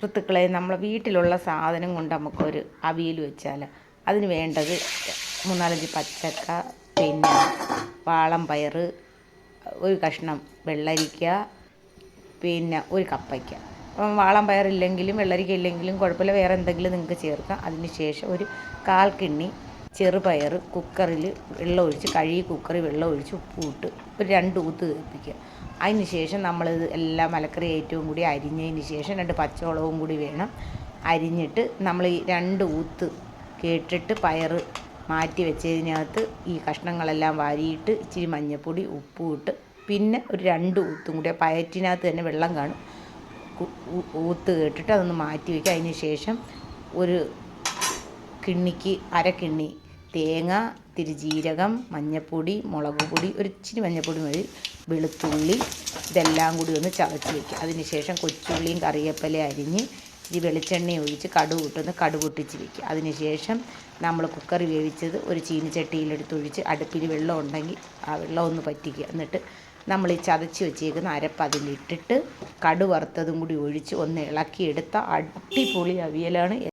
ഋത്തുക്കളെ നമ്മളെ വീട്ടിലുള്ള സാധനം കൊണ്ട് നമുക്കൊരു അവിയൽ വെച്ചാൽ അതിന് വേണ്ടത് മൂന്നാലഞ്ച് പച്ചക്ക പിന്നെ വാളം പയർ ഒരു കഷ്ണം വെള്ളരിക്ക പിന്നെ ഒരു കപ്പയ്ക്ക അപ്പം വാളം പയറില്ലെങ്കിലും വെള്ളരിക്ക ഇല്ലെങ്കിലും കുഴപ്പമില്ല. വേറെ എന്തെങ്കിലും നിങ്ങൾക്ക് ചേർക്കാം. അതിന് ശേഷം ഒരു കാൽ കിണ്ണി ചെറുപയർ കുക്കറിൽ വെള്ളം ഒഴിച്ച് കഴുകി കുക്കറിൽ വെള്ളം ഒഴിച്ച് ഉപ്പിട്ട് ഒരു രണ്ട് ഊത്ത് തീർപ്പിക്കുക. അതിന് ശേഷം നമ്മളിത് എല്ലാ മലക്കറി ഏറ്റവും കൂടി അരിഞ്ഞതിന് ശേഷം രണ്ട് പച്ചമുളകും കൂടി വേണം. അരിഞ്ഞിട്ട് നമ്മൾ ഈ രണ്ട് ഊത്ത് കേട്ടിട്ട് പയർ മാറ്റി വെച്ചതിനകത്ത് ഈ കഷ്ണങ്ങളെല്ലാം വാരിയിട്ട് ഇച്ചിരി മഞ്ഞൾപ്പൊടി ഉപ്പും ഇട്ട് പിന്നെ ഒരു രണ്ട് ഊത്തും കൂടി പയറ്റിനകത്ത് തന്നെ വെള്ളം കാണും. ഊത്ത് കേട്ടിട്ട് അതൊന്ന് മാറ്റി വയ്ക്കുക അതിന് ശേഷം ഒരു കിണ്ണിക്ക് അര കിണ്ണി തേങ്ങ ഇത്തിരി ജീരകം മഞ്ഞൾപ്പൊടി മുളക് പൊടി ഒരു ഇച്ചിരി മഞ്ഞൾപ്പൊടി മതി. വെളുത്തുള്ളി ഇതെല്ലാം കൂടി ഒന്ന് ചതച്ച് വയ്ക്കുക അതിന് ശേഷം കൊച്ചുള്ളിയും കറിവേപ്പിലയും അരിഞ്ഞ് ഇച്ചിരി വെളിച്ചെണ്ണ ഒഴിച്ച് കടുക് ഇട്ടൊന്ന് കടുക് വയ്ക്കുക അതിന് ശേഷം നമ്മൾ കുക്കർ വേവിച്ചത് ഒരു ചീനിച്ചട്ടിയിലെടുത്ത് ഒഴിച്ച് അടുപ്പിൽ വെള്ളം ഉണ്ടെങ്കിൽ ആ വെള്ളം ഒന്ന് പറ്റിക്കുക എന്നിട്ട് നമ്മൾ ഈ ചതച്ച് വെച്ചേക്കുന്ന അരപ്പ് അതിലിട്ടിട്ട് കടു വറുത്തതും കൂടി ഒഴിച്ച് ഒന്ന് ഇളക്കിയെടുത്ത അടിപൊളി അവിയലാണ്.